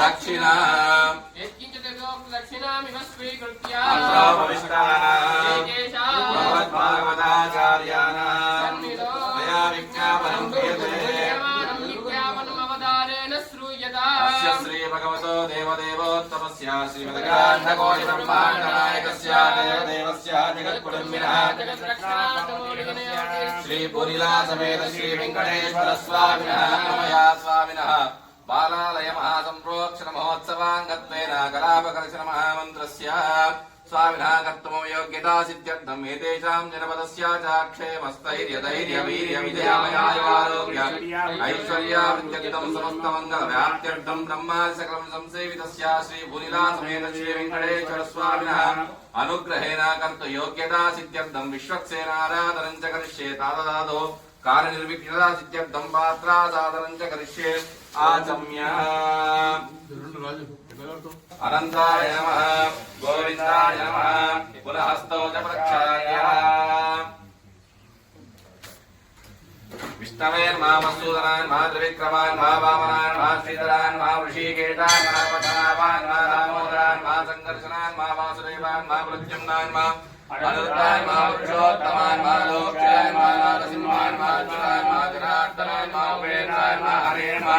దక్షిణా దక్షిణామివ స్వీకృత్య భగవద్భాగవతాచార్యాణాం విజ్ఞాపనం క్రియతే విజ్ఞాపనమవదారేణ శ్రూయత శ్రీ భగవతో దేవదేవోత్తమస్య శ్రీమద్గాంధకోటి బ్రహ్మాండనాయకస్య దేవదేవస్య జగత్కుటుంబినః శ్రీ పురిలా సమేత శ్రీ వెంకటేశ్వర స్వామినః మయా స్వామినः బాలాలయ మహాసంప్రోక్షణ మహోత్సవాంగత్వేన కలాపకర్షణ మహామంత్రస్య స్వామినः కర్తుమయోగ్యతా సిద్ధ్యర్థం ఏతేషాం జనపదస్య చాక్షేమస్థైర్యధైర్య వీర్య విజయామయాయువారోగ్య ఐశ్వర్యావృత్యగితం సమస్తమంగళ వ్యాప్త్యర్థం బ్రహ్మాది సకలం సంసేవితస్య శ్రీ పురిలా సమేత శ్రీ వెంకటేశ్వర స్వామిన అనుగ్రహేణ కర్త యోగ్యతా సిద్ధ్యర్థం విశ్వక్సేనారాధనం చ కరిష్యే తాదదాదో కార్యనిర్విఘ్నతా సిద్ధ్యర్థం పాత్రాదాదనం చ కరిష్యే ఆచమ్య అనంతాయ నమ గోవిందాయ నమ పునః చ ప్రక్షాళ్య విష్ణవేర్మామసూదనాన్ మా త్రివిక్రమాన్ మా వామనాన్ మా శ్రీధరాన్ మా ఋషికేటాన్ మా పటనావాన్ మా రామోదరాన్ మా సంకర్షణాన్ మా వాసుదేవాన్ మా ప్రత్యుమ్నాన్ మా అనురుద్ధాన్ మా పురుషోత్తమాన్ మా లోక్యాన్ మా నారసింహాన్ మా అచ్యుతాన్ మా జనార్దనాన్ మా ఉపేంద్రాన్ మా హరేన్ మా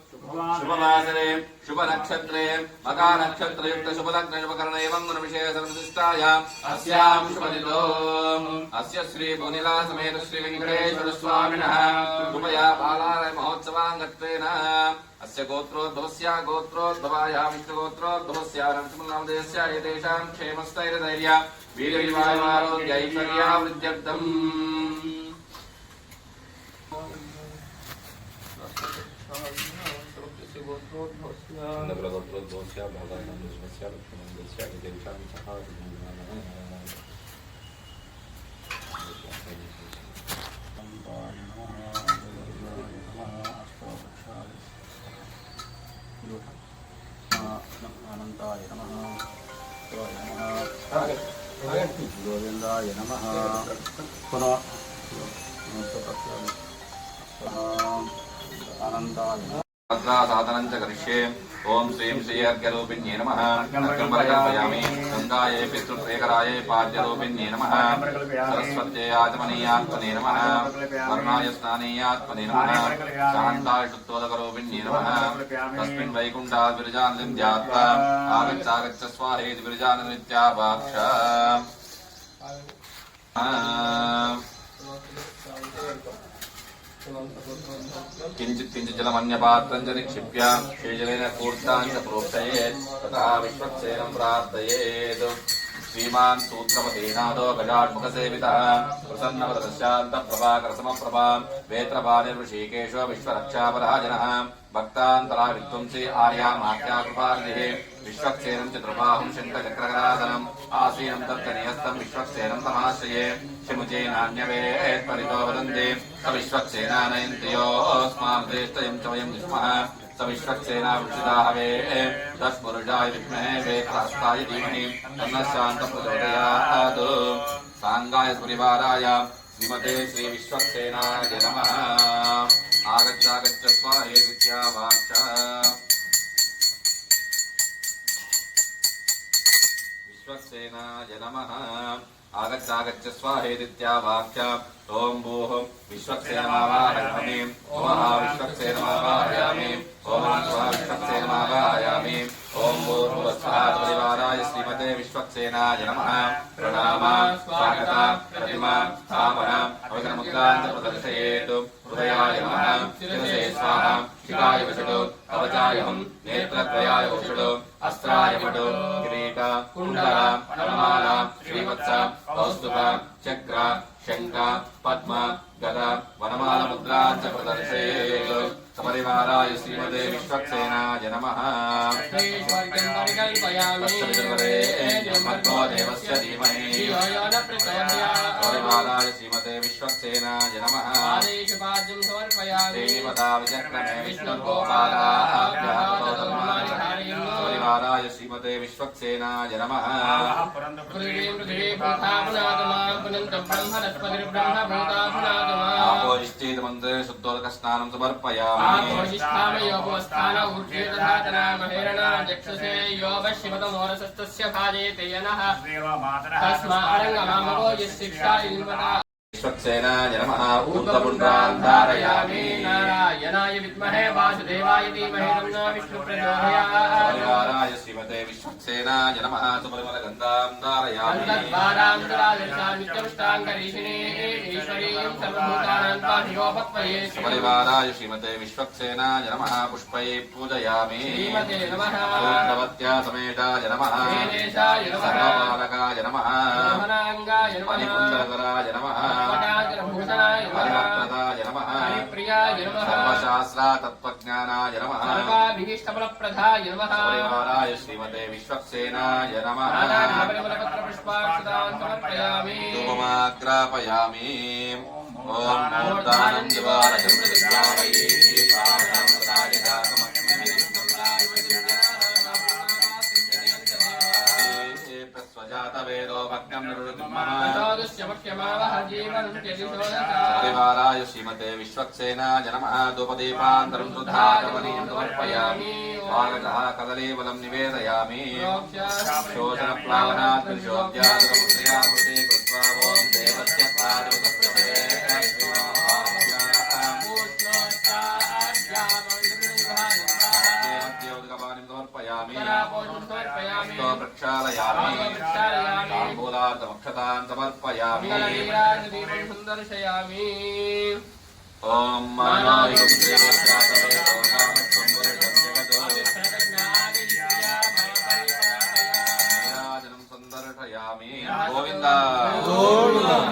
శుభవాసరే శుభ నక్షత్రే మకా నక్షత్రయుక్త శుభలగ్న శుభకరణ ఏవం గుణవిషయ సంశిష్టాయాం అస్యాం శుభదితో అస్య శ్రీ భునిలా సమేత శ్రీ వెంకటేశ్వర స్వామిన కృపయా బాలాలయ మహోత్సవాంగత్వేన అస్య గోత్రోద్భవస్య గోత్రోద్భవాయ విష్ణుగోత్రోద్భవస్య నరసింహనామదేశ ఏతేషాం క్షేమస్థైర్యధైర్య వీరవివారోగ్య Thank you. భాగానందస్య లక్ష్మణస్య విదేశాం సహా అనంతాయ నమ గోవిందాయ నమ పునః అనంతాయ నమ భద్రా भद्रासाधनञ्च करिष्ये। ॐ श्रीं श्रीयर्घ्यरूपिण्ये नमः। अर्घ्यमर्कल्पयामि गङ्गायै पितृप्रेकरायै पाद्यरूपिण्ये नमः। सरस्वत्यै आचमनीयात्मने नमः। वर्णाय स्नानीयात्मने नमः। शान्ताय शुद्धोदकरूपिण्ये नमः। तस्मिन् वैकुण्ठात् विरजानृत्यात्मा आगच्छागच्छ स्वाहेति विरजानृत्या वाक्ष किञ्चित् किञ्चित् जलमन्यपात्रं च निक्षिप्य शेजलेन कूर्तान् च प्रोक्षयेत् ततः विश्वक्सेनं प्रार्थयेत् श्रीमान् सूत्रपतीनादो गजाड्मुखसेवितः प्रसन्नवदशान्तप्रभाकरसमप्रभा वेत्रपानिर्वृषीकेशो विश्वरक्षापराजनः भक्तान्तरा विध्वंसी आर्यामाख्याकृपार्दिः विश्वक्सेनं चतुर्बाहुं शङ्खचक्रकरासनम् आसीनं तत्कनिहस्तं विश्वक्सेनं तमाश्रये शिमुचेनान्यवेत्परितो वदन्ति स विश्वक्सेनानयन्त्योऽस्मान् श्रेष्ठयं च वयं विस्मः स विश्वक्सेना वृक्षिताहवे तस्पुरुषाय विद्महे वेत्रहस्ताय धीमहि तन्नः शान्तप्रचोदयात् साङ्गाय परिवाराय श्रीमते श्रीविश्वक्सेनाय नमः आगच्छागच्छ स्वाहेदित्या वाक्च विश्वक्सेनाय नमः आगच्छागच्छ स्वाहेदित्या वाक्य ॐ भूः विश्वक्सेनमावाहयामि ॐ विश्वक्सेनमावाहयामि ॐ स्वा विश्वक्सेनमावाहयामि ॐ भूर्भुवस्वः परिवाराय श्रीमते विश्वक्सेनाय नमः प्रणाम स्वागत प्रतिमा स्थापना अवसरमुद्रान् च प्रदर्शयेत् हृदयाय नमः शिरसे स्वाहा शिखाय वषटु कवचायहं नेत्रद्वयाय औषधु అస్త్రాయపటో కిరీట కుండల పడమాల శ్రీవత్స కౌస్తుభ చక్ర శంఖ పద్మ గద వనమాల ముద్రా చ ప్రదర్శే సమరివారాయ శ్రీమదే విశ్వక్సేనాయ నమ దేవస్య ధీమహి సమరివారాయ శ్రీమతే విశ్వక్సేనాయ నమ శ్రీనిపదా విచక్రమే విష్ణుగోపాలా శ్రీ విశ్వక్సేనాయ నమ ఆపోజిష్ఠేతమంత్ శుద్ధోదక స్నానం సమర్పయామి विश्वक्सेनाय नमः ऊर्ध्वपुण्ड्रान् धारयामि नारायणाय विद्महे वासुदेवाय धीमहि तन्नो विष्णुः प्रचोदयात् श्रीमते विश्वक्सेनाय नमः सुपरिमलगन्धां धारयामि परिवाराय श्रीमते विश्वक्सेनाय नमः पुष्पै पूजयामि भगवत्या समेताय नमः सर्वपालकाय नमः मणिकुन्दकराय नमः యువనాప్రదాయ నమ. హరిప్రియాయ నమ. సర్వశాస్త్ర తత్వజ్ఞానాయ నమ. సర్వాభిష్టబలప్రదాయ నమ. పరివారాయ శ్రీమతే విశ్వక్సేనాయ నమ. వేదో భక్తం పరివారాయ శ్రీమతే విశ్వక్సేనాయ నమః ధూపదీపాంతరం సుధాకవనీయం సమర్పయామి స్వాగతః కదలీవలం నివేదయామి శోషణ ప్లావనాత్ త్రిశోద్యాదుకముద్రయామృతే తో ప్రక్షాళయామి తాంబూలార్థమక్షతాన్ సమర్పయామి సుందర్శయామి ఓం సుందరటయామి గోవింద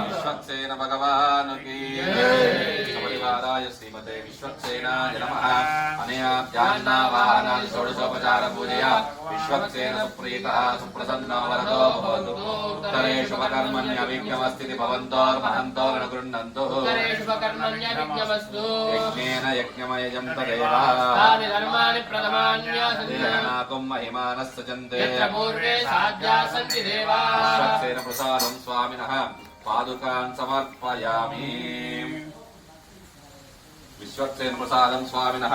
విశ్వక్సేన భగవాన్ కీ పరివారాయ శ్రీమతే విశ్వక్సేనాయ నమః అనయా ధ్యానావాహనాది షోడశోపచార పూజయా విశ్వక్సేన సుప్రీతః సుప్రసన్నో వరదో భవతు ఉత్తరేషు కర్మణ్యవిజ్ఞమస్థితి భవంతోర్మహంతో గృహ్ణంతు శుభకర్మణ్యవిజ్ఞమస్తు యజ్ఞేన యజ్ఞమయజం తదేవా తాని ధర్మాని ప్రథమాన్యాసంతి దేవనాకం ప్రసాదం స్వామిన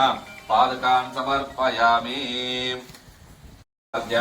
పాదకాన్ సమర్పయామి విశ్వక్సేన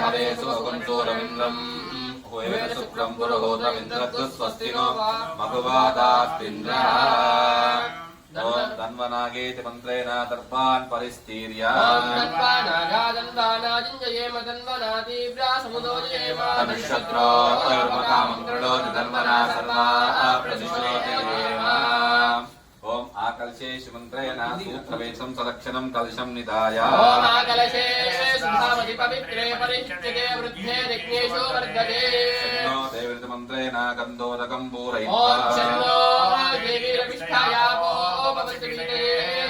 వసంతా శరద్వర్షా సతన్నో అస్తు తేషామృతో నాగం శతశారథా నామివా తేషామభయేష్యామ ఆకాశమంత్రేణ మధ్యే పద్మం విలిఖ్య ఇంద్రమవితారమింద్రకుం హరే హరే సుఖం సూరమింద్రం హుయేన శుక్రం పురోహోతమింద్రద్దు స్వస్తినో మగువాదాస్తింద్ర ఓం ధన్వనాగేతి మంత్రేణ దర్భాన్ పరిస్థీర్య ధనుషత్రో కర్మకామం కృణోతి ధర్మనా సర్వా ప్రతిశోతి ఓం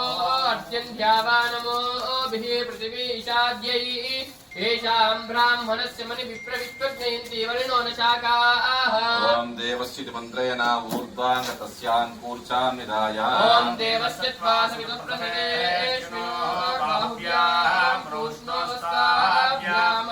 अस्यन्ध्यावानमोभिः पृथिवीशाद्यै येषाम् ब्राह्मणस्य मणि विप्रविश्वज्ञयन्तीवरिणो न शाकाः ॐ देवस्य मन्त्रयना ऊर्ध्वाङ्गतस्याङ्कूर्चाम् निधाया ॐ देवस्य त्वा सवितुप्रसनेष्वो बाहुभ्याम् प्रोष्णोस्ताभ्याम्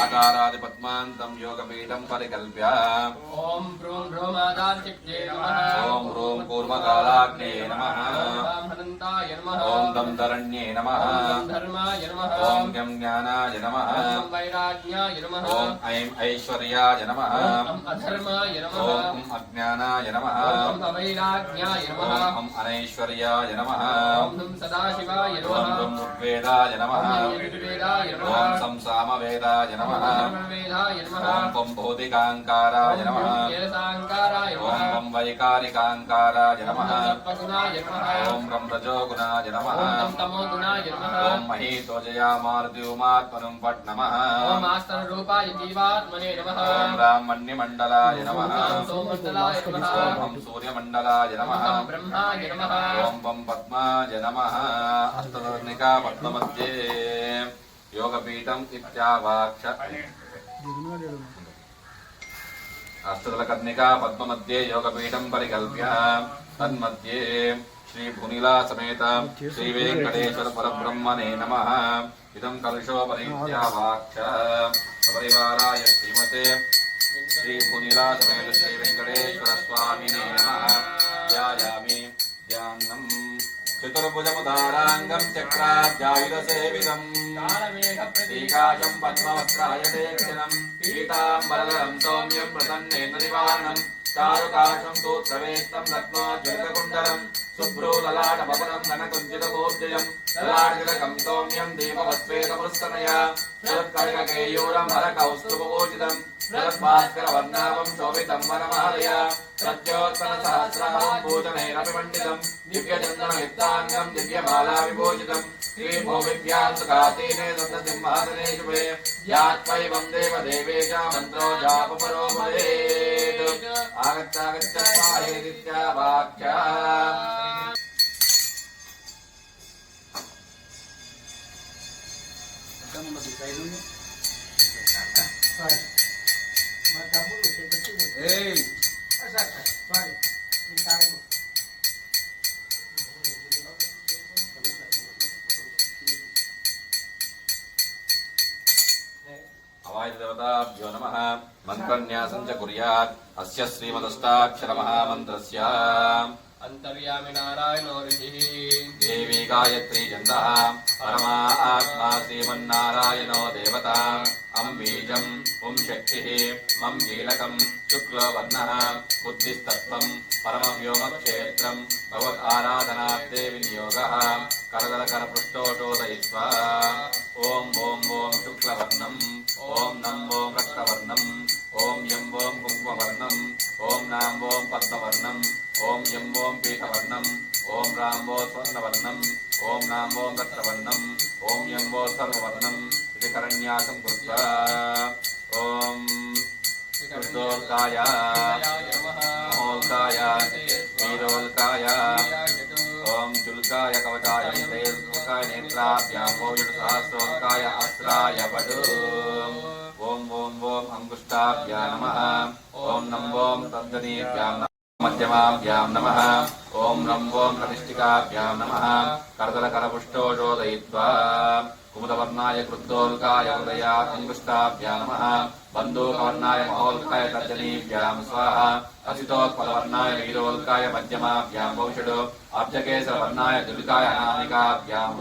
ఆకారాది పద్మాంతం యోగపీఠం పరికల్ప్య ఓం హ్రూం హ్రూం ఆకాశక్తే నమః నమః धरण्ये नमः धर्माय नमः ॐ गं ज्ञानाय नमः ॐ वैराज्ञाय नमः ॐ ऐं ऐश्वर्याय नमः ॐ अधर्माय नमः ॐ अज्ञानाय नमः ॐ अवैराज्ञाय नमः ॐ अनैश्वर्याय नमः ॐ सदाशिवाय नमः ॐ ऋग्वेदाय नमः ऋग्वेदाय नमः ॐ संसामवेदाय नमः वेदाय नमः ॐ भौतिकाङ्काराय नमः वेदाङ्काराय नमः ॐ वैकारिकाङ्काराय नमः ॐ ब्रह्मरजोगुणाय नमः ఓం మహీ తోజయామారుతి ఉమాత్మనం పట్ నమ. ఓం ఆస్తన రూపాయ జీవాత్మనే నమ. ఓం రామణ్య మండలాయ నమ సూర్యమండలాయ నమ. బ్రహ్మాయ పద్మాయ నమ. అష్టదర్ణికా పద్మమధ్యే యోగపీఠం ఇత్యావాక్ష. అష్టదలకర్ణికా పద్మమధ్యే యోగపీఠం పరికల్ప్య. తన్మధ్యే. శ్రీ భునిలా సమేత శ్రీ వెంకటేశ్వర పరబ్రహ్మణే నమ ఇదం కలుషోపరీత్యావాక్ష సపరివారాయ శ్రీమతే శ్రీ భునిలా సమేత శ్రీ వెంకటేశ్వర స్వామినే నమ ధ్యాయామి ధ్యానం చతుర్భుజముదారాంగం చక్రాబ్జాయుధ సేవితం శ్రీకాశం పద్మవస్త్రాయతే క్షణం పీతాంబరధరం సౌమ్యం ప్రసన్నేంద్ర నివారణం చారుకాశం సూత్రవేత్తం రత్నోజ్వలితకుండలం శుభ్రో లలాట భవనం ఘనకుంజితమూర్జయం లలాటతిలకం సౌమ్యం దీపవస్వేతమృస్తనయా శరత్కళికేయూరం హరకౌస్తుభోజితం శరద్భాస్కర వర్ణావం శోభితం వనమాలయ प्रत्योत्पनसहस्रभाम्बूतनैरभिमण्डितम् दिव्यचन्दनमित्ताङ्गम् दिव्यमालाविभूषितम् श्रीभूमिभ्याम् सुखासीने दन्तसिंहासने शुभे यात्वैवम् देव देवेश मन्त्रो जापपरो भवेत् आगत्यागत्य वाक्या అష్టాదశశతాభ్యో నమ మంత్రన్యాసం చ కుర్యాత్ అస్య శ్రీమదష్టాక్షరమహామంత్రస్య అంతర్యామి నారాయణో రిషి దేవీ గాయత్రీ చంద పరమా ఆత్మా శ్రీమన్నారాయణో దేవత అం బీజం ఉం శక్తి మం కీలకం శుక్లవర్ణ బుద్ధిస్తత్వం పరమవ్యోమక్షేత్రం భవత్ ఆరాధనార్థే వినియోగ కరదలకర పృష్టోటోదయిత్వా ఓం ఓం ఓం శుక్లవర్ణం ॐ नं वों रक्षवर्णम् ओं ॐ ओं नाम पद्मवर्णम् ॐ यम् ॐ पीठवर्णम् ॐ वोधवर्णम् ओं स्वर्णवर्णम् ॐ ओं नाम्बों रक्षवर्णम् ओं यं सर्ववर्णम् इति करण्यासं कृत्वा ॐ कृतोल्काय महोल्काय वीरोल्काय ఓం చుల్కాయ కవచాయ తేల్కాయ నేత్రాభ్యాం ఓం సహస్రోల్కాయ అస్త్రాయ వడు ఓం ఓం ఓం అంగుష్టాభ్యా నమ ఓం నం ఓం తద్దనీభ్యాం మధ్యమాభ్యాం నమ ఓం రం ఓం కనిష్ఠికాభ్యాం నమ కరతల కరపుష్టోజోదయిత్వా కుముదవర్ణాయ కృద్దోల్కాయ హృదయ అంగుష్టాభ్యా నమ బంధూకవర్ణాయ మహోల్కాయ తర్జనీభ్యాం స్వాహ అసితోత్పలవర్ణాయ వీరోల్కాయ మధ్యమాభ్యాం భౌషుడు అబ్జకేశవర్ణాయ దులికాయ అనామికాభ్యాం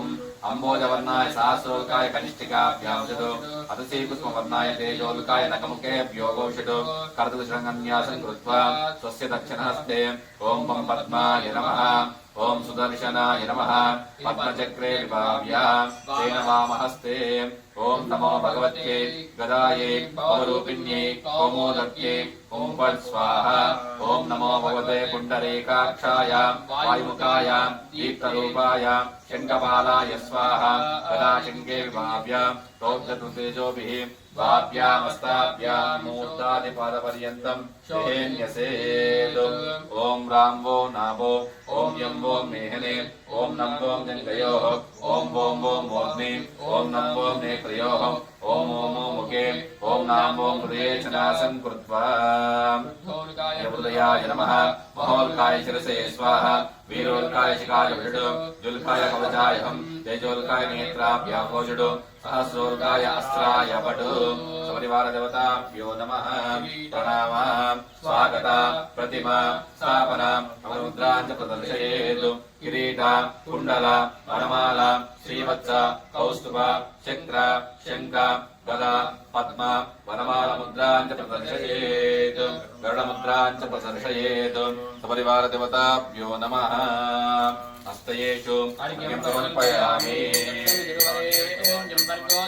అంబోజవర్ణాయ సహస్రోల్కాయ కనిష్ఠికాభ్యాం షడు అతసీకుస్మవర్ణాయ తేజోల్కాయ నకముఖేభ్యో ఘోషడు కరదశృంగన్యాసం కృత్వా స్వస్య దక్షిణహస్తే ఓం పం పద్మాయ నమః ओम सुदर्शनाय नमः। पद्मचक्रे विभाव्य। तेन वामहस्ते। ॐ नमो भगवते गदाये। पवरूपिण्ये कौमोदत्यै। ओम फट् स्वाहा। ॐ नमो भगवते पुण्डरीकाक्षाय। वायुकाय दीप्तरूपाय। शङ्खपालाय स्वाहा। गदा शङ्खे विभाव्या विभाव्य रौद्रतुतेजोभिः वाभ्यामस्ताभ्यामूर्तादिपादपर्यन्तम् ॐ राम्बो नाभो శేన్యసేతు ఓం రాం వో నాభో ఓం యం ఓం మేహనే ఓం నం ఓం జంగయోః ఓం ఓం ఓం ఓగ్ని ఓం నం ఓం నేత్రయోః ఓం ఓం ఓం ముఖే ఓం నాం ఓం హృదయే చ నాశం కృత్వా హృదయాయ నమః మహోల్కాయ శిరసే స్వాహ వీరోల్కాయ శిఖాయ భుజుడు జుల్కాయ కవచాయహం తేజోల్కాయ నేత్రాభ్యాభోజుడు సహస్రోల్కాయ అస్త్రాయ పటు సపరివార దేవతాభ్యో నమః ప్రణామ స్వాగత ప్రతిమ స్థాపన అమరుద్రాంచ ప్రదర్శయేతు కిరీట కుండల వనమాల శ్రీవత్స కౌస్తుభ చక్ర శంఖ గద పద్మ వనమాల ముద్రాంచ ప్రదర్శయేత్ గరుడ ముద్రాంచ ప్రదర్శయేత్ సపరివార దేవతాభ్యో నమః హస్తయేషు సమర్పయామి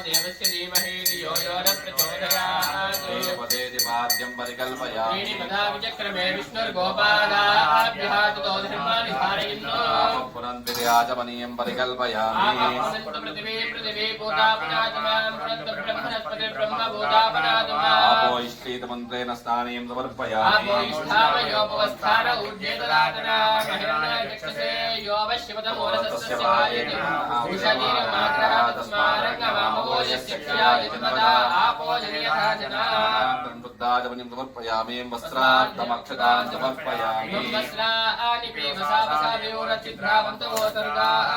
దేవస్య ధీమహి ధియో యో న त्रीणि पदाविचक्रमे विष्णुर्गोपादाभ्यहातुतो धर्माणि धारयन्नो पुरन्तिर्याजमनीयं परिकल्पयामि पृथिवी पृथिवी भूतापनातमां पुरन्तब्रह्मणस्पतिर्ब्रह्म भूतापनातमाम् आपोष्ठीतमन्त्रेण स्थानीयं समर्पयामि आपोष्ठावयोपवस्थान ऊर्जे ददातना महिरण्यचक्षसे योऽवश्यपदमोरसस्य भायते उषधीरमाग्रः तस्मारङ्गमामोजस्य क्षया यजमदा आपोजनयथा जना। बुद्धाजमनीं समर्पयामि వస్త్రార్థమక్షతాం సమర్పయామి. బ్రహ్మస్రాని ప్రేమసావసావ్యూరచిత్రావంతవోతర్గాః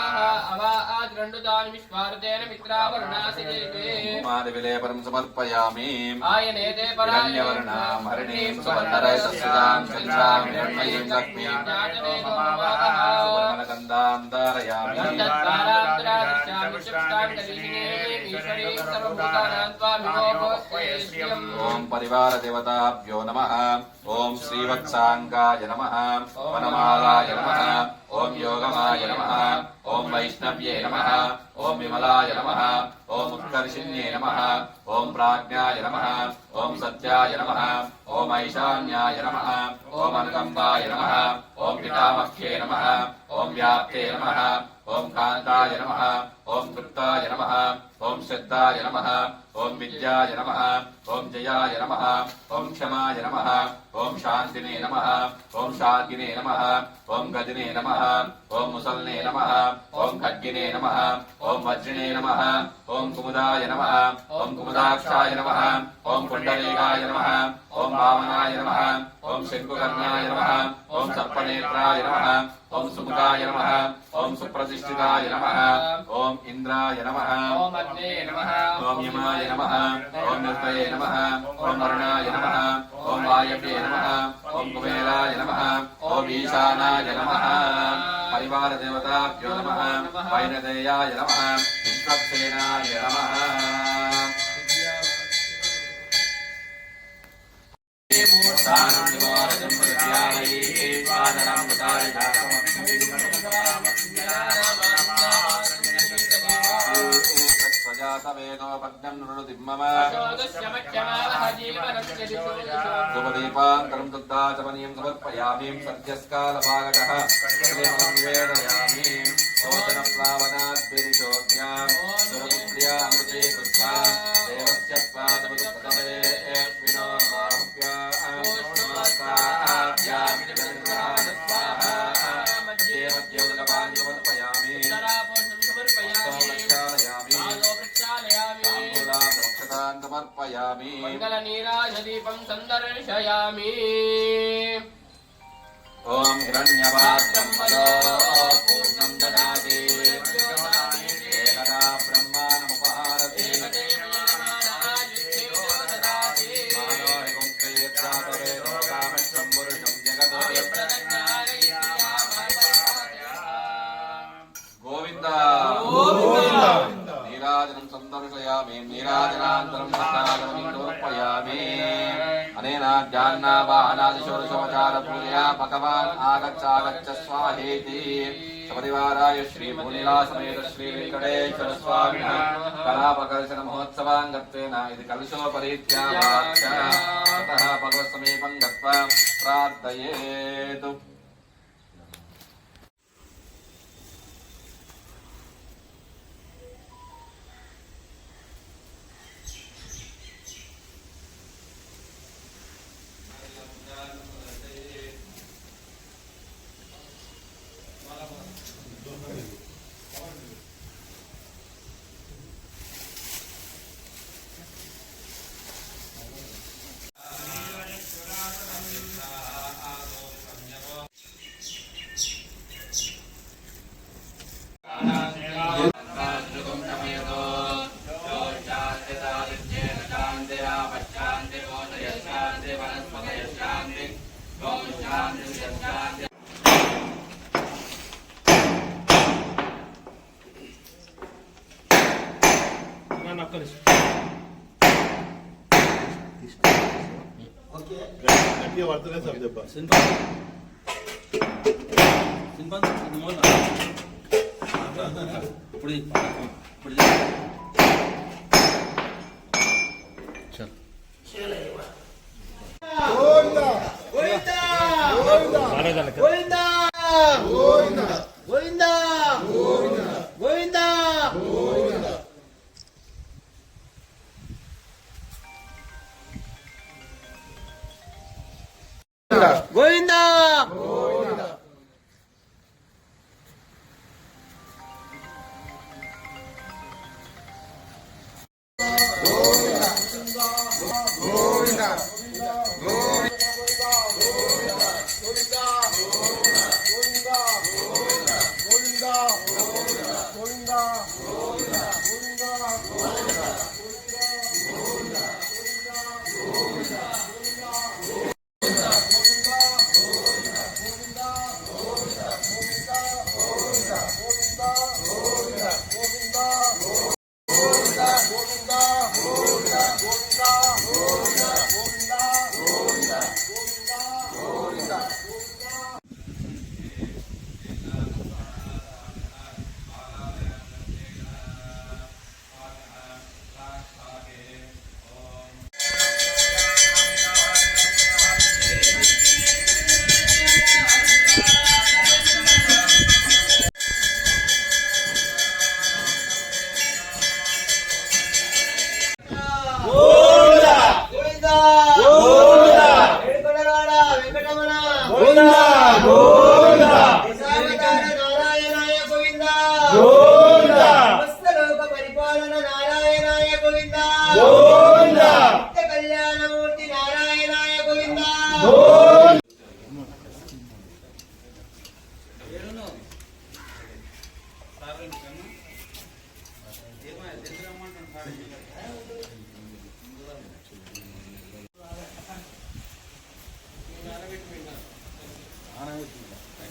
అవా ఆద్రండుతాని విశ్వార్తేన మిత్రావరుణాసిజేతే కుమారి విలేపనం సమర్పయామి. ఆయనేతే హిరణ్యవర్ణాం ఓం పరివార దేవతాభ్యో నమ ఓం శ్రీవత్సాంగాయ నమ వనమాలాయ నమ ఓం యోగమాయ నమ ఓం వైష్ణవ్యే నమ ఓం విమలాయ నమ ఓం ఉత్కర్షిణ్యే నమ ఓం ప్రాజ్ఞాయ నమ ఓం సత్యాయ నమ ఓం ఐశాన్యాయ నమ ఓం అనుగంబాయ నమ ఓం పితామహ్యే నమ ఓం వ్యాప్తే నమ ఓం కాంతాయ నమ ఓం కృప్తాయ నమ ఓం శ్రద్ధాయ నమ ఓం విద్యాయ నమ ఓం జయాయ నమ ఓం క్షమాయ నమ ఓం శాంతినే నమ ఓం శాంతినే నమ ఓం గదినే నమ ఓం ముసల్నే నమ ఓం ఖడ్గినే నమ ఓం వజ్రినే నమ ఓం కుముదాయ నమ ఓం కుముదాక్షాయ నమ ఓం పుండరీకాయ నమ ఓం వామనాయ నమ ఓం శంకుకర్ణాయ నమ ఓం సర్పనేత్రాయ నమ ఓం సుముఖాయ నమ ఓం సుప్రతిష్ఠితాయ నమ ఓం ఇంద్రాయ నమ ఓం ఓం యమాయ నమ ఓం నిర్భయే నమ ఓం వరుణాయ నమ ఓం వాయవ్యే నమ ఓం కుబేరాయ నమ ఓం ఈశానాయ నమ పరివార దేవతాభ్యో నమ వైనదేయాయ నమ విశ్వక్సేనాయ నమ మూర్ధానం ధూపదీపాంతరం దుగ్ధాచమనీయం సమర్పయామీం సద్యస్కాలభాగకः సకలేమలం సమర్పయామి మంగళనీరాజదీపం సందర్శయామి. ఓం హిరణ్యపాత్రం नीराजनान्तरम्भस्नानोपयामि अनेन ज्ञान्नावाहनादिशोरशोचारपूजया भगवान् आगच्छागच्छ स्वाहेति सपरिवाराय श्रीमुनिलासमेत श्रीवेङ्कटेश्वरस्वामिनः कलापकर्षणमहोत्सवाङ्गत्वेन इति कलशोपरीत्या भगवत्समीपम् गत्वा प्रार्थयेतु సార్ దెబ్బ ఇప్పుడు ఇప్పుడు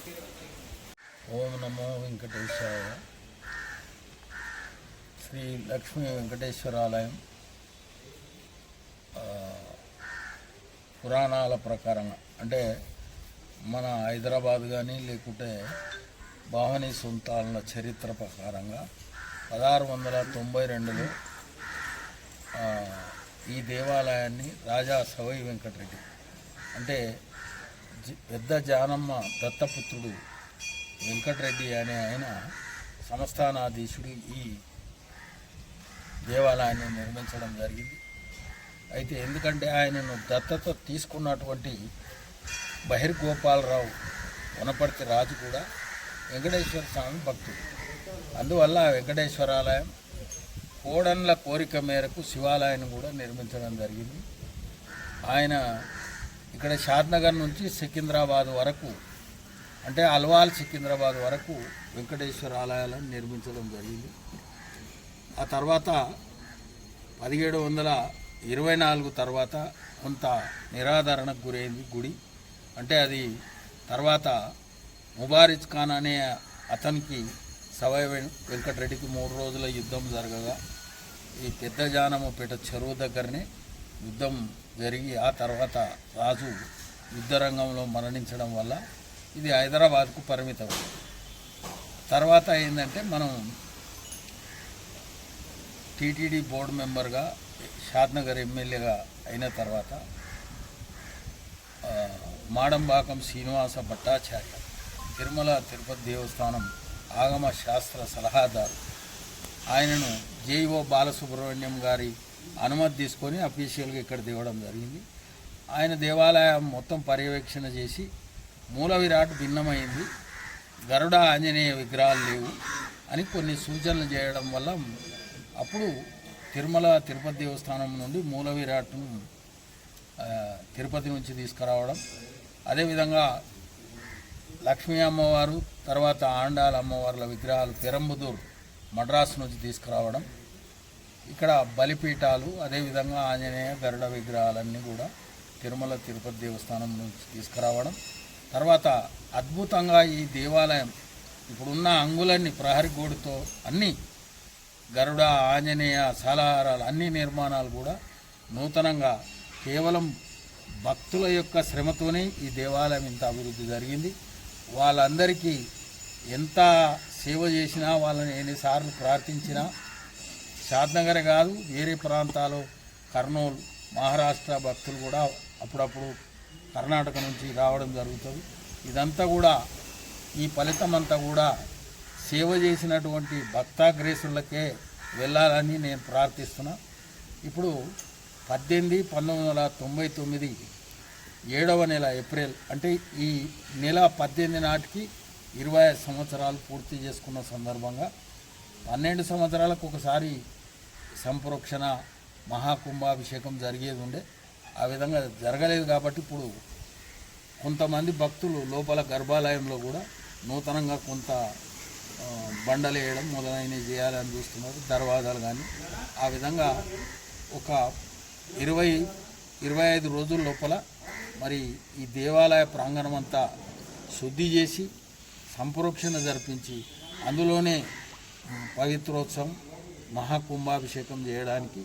ఓం నమో వెంకటేశాయ. శ్రీ లక్ష్మీ వెంకటేశ్వరాలయం. పురాణాల ప్రకారంగా అంటే మన హైదరాబాద్ కానీ లేకుంటే భావని సుల్తాన్ల చరిత్ర ప్రకారంగా పదహారు వందల తొంభై రెండులో ఈ దేవాలయాన్ని రాజా సవై వెంకటరెడ్డి అంటే పెద్ద జానమ్మ దత్తపుత్రుడు వెంకటరెడ్డి అనే ఆయన సంస్థానాధీశుడు ఈ దేవాలయాన్ని నిర్మించడం జరిగింది. అయితే ఎందుకంటే ఆయనను దత్తత తీసుకున్నటువంటి బహిర్గోపాలరావు వనపర్తి రాజు కూడా వెంకటేశ్వర స్వామి భక్తుడు. అందువల్ల వెంకటేశ్వరాలయం కోడన్ల కోరిక మేరకు శివాలయాన్ని కూడా నిర్మించడం జరిగింది. ఆయన ఇక్కడ షాద్నగర్ నుంచి సికింద్రాబాద్ వరకు అంటే అల్వాల్ సికింద్రాబాద్ వరకు వెంకటేశ్వర ఆలయాలను నిర్మించడం జరిగింది. ఆ తర్వాత పదిహేడు వందల ఇరవై నాలుగు తర్వాత కొంత నిరాధరణకు గురైంది గుడి. అంటే అది తర్వాత ముబారిజ్ ఖాన్ అనే అతనికి సవై వెంకటరెడ్డికి మూడు రోజుల యుద్ధం జరగగా ఈ పెద్ద జానమ్మపేట చెరువు దగ్గరనే యుద్ధం జరిగి ఆ తర్వాత రాజు యుద్ధరంగంలో మరణించడం వల్ల ఇది హైదరాబాద్కు పరిమితం. తర్వాత ఏంటంటే మనం టీటీడీ బోర్డు మెంబర్గా షాద్నగర్ ఎమ్మెల్యేగా అయిన తర్వాత మాడంబాకం శ్రీనివాస భట్టాచార్య తిరుమల తిరుపతి దేవస్థానం ఆగమ శాస్త్ర సలహాదారు. ఆయనను జేఈఓ బాలసుబ్రహ్మణ్యం గారి అనుమతి తీసుకొని అఫీషియల్గా ఇక్కడ దేవడం జరిగింది. ఆయన దేవాలయం మొత్తం పర్యవేక్షణ చేసి మూల విరాట్ భిన్నమైంది. గరుడ ఆంజనేయ విగ్రహాలు లేవు అని కొన్ని సూచనలు చేయడం వల్ల అప్పుడు తిరుమల తిరుపతి దేవస్థానం నుండి మూల విరాట్ను తిరుపతి నుంచి తీసుకురావడం. అదేవిధంగా లక్ష్మీ అమ్మవారు తర్వాత ఆండాల అమ్మవార్ల విగ్రహాలు పెరంబుదూర్ మద్రాసు నుంచి తీసుకురావడం. ఇక్కడ బలిపీఠాలు అదేవిధంగా ఆంజనేయ గరుడ విగ్రహాలన్నీ కూడా తిరుమల తిరుపతి దేవస్థానం నుంచి తీసుకురావడం. తర్వాత అద్భుతంగా ఈ దేవాలయం ఇప్పుడున్న అంగులన్నీ ప్రహరి గోడుతో అన్నీ గరుడ ఆంజనేయ సలహారాలు అన్ని నిర్మాణాలు కూడా నూతనంగా కేవలం భక్తుల యొక్క శ్రమతోనే ఈ దేవాలయం ఇంత అభివృద్ధి జరిగింది. వాళ్ళందరికీ ఎంత సేవ చేసినా వాళ్ళని ఎన్నిసార్లు ప్రార్థించినా షాద్నగర్ కాదు వేరే ప్రాంతాలు కర్నూలు మహారాష్ట్ర భక్తులు కూడా అప్పుడప్పుడు కర్ణాటక నుంచి రావడం జరుగుతుంది. ఇదంతా కూడా ఈ ఫలితం అంతా కూడా సేవ చేసినటువంటి భక్తాగ్రేసులకే వెళ్ళాలని నేను ప్రార్థిస్తున్నా. ఇప్పుడు పద్దెనిమిది పంతొమ్మిది వందల తొంభై తొమ్మిది ఏడవ నెల ఏప్రిల్ అంటే ఈ నెల పద్దెనిమిది నాటికి ఇరవై సంవత్సరాలు పూర్తి చేసుకున్న సందర్భంగా పన్నెండు సంవత్సరాలకు ఒకసారి సంప్రోక్షణ మహాకుంభాభిషేకం జరిగేది ఉండే. ఆ విధంగా జరగలేదు కాబట్టి ఇప్పుడు కొంతమంది భక్తులు లోపల గర్భాలయంలో కూడా నూతనంగా కొంత బండలు వేయడం మొదలైనవి చేయాలని చూస్తున్నారు. దర్వాజాలు కానీ ఆ విధంగా ఒక ఇరవై ఇరవై ఐదు రోజుల లోపల మరి ఈ దేవాలయ ప్రాంగణం అంతా శుద్ధి చేసి సంప్రోక్షణ జరిపించి అందులోనే పవిత్రోత్సవం మహాకుంభాభిషేకం చేయడానికి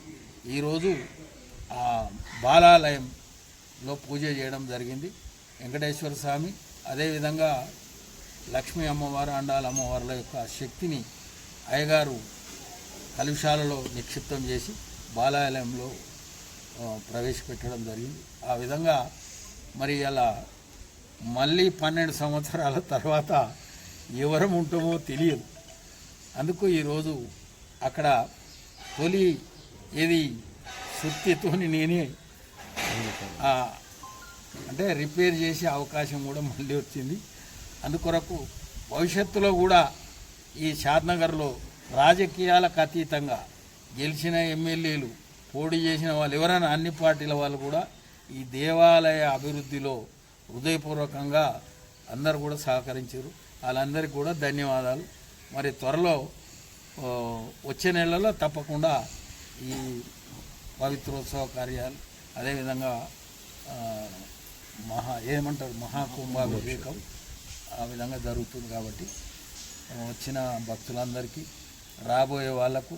ఈరోజు ఆ బాలాలయంలో పూజ చేయడం జరిగింది. వెంకటేశ్వర స్వామి అదేవిధంగా లక్ష్మీ అమ్మవారు అండాల అమ్మవార్ల యొక్క శక్తిని అయ్యగారు కలుషాలలో నిక్షిప్తం చేసి బాలాలయంలో ప్రవేశపెట్టడం జరిగింది. ఆ విధంగా మరి అలా మళ్ళీ పన్నెండు సంవత్సరాల తర్వాత ఎవరం ఉంటామో తెలియదు. అందుకు ఈరోజు అక్కడ తొలి ఏది సుత్తితోని నేనే అంటే రిపేర్ చేసే అవకాశం కూడా మళ్ళీ వచ్చింది. అందుకొరకు భవిష్యత్తులో కూడా ఈ షాద్నగర్లో రాజకీయాలకు అతీతంగా గెలిచిన ఎమ్మెల్యేలు పోటీ చేసిన వాళ్ళు ఎవరైనా అన్ని పార్టీల వాళ్ళు కూడా ఈ దేవాలయ అభివృద్ధిలో హృదయపూర్వకంగా అందరు కూడా సహకరించారు. వాళ్ళందరికీ కూడా ధన్యవాదాలు. మరి త్వరలో వచ్చే నెలలో తప్పకుండా ఈ పవిత్రోత్సవ కార్యాలు అదేవిధంగా మహా ఏమంటారు మహాకుంభాభిషేకం ఆ విధంగా జరుగుతుంది కాబట్టి వచ్చిన భక్తులందరికీ రాబోయే వాళ్ళకు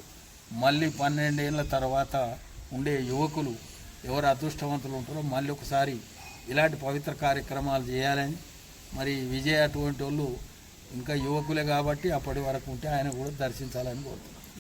మళ్ళీ పన్నెండేళ్ళ తర్వాత ఉండే యువకులు ఎవరు అదృష్టవంతులు ఉంటారో మళ్ళీ ఒకసారి ఇలాంటి పవిత్ర కార్యక్రమాలు చేయాలని మరి విజయ్ అటువంటి వాళ్ళు ఇంకా యువకులే కాబట్టి అప్పటి వరకు ఉంటే ఆయన కూడా దర్శించాలని కోరుతున్నాను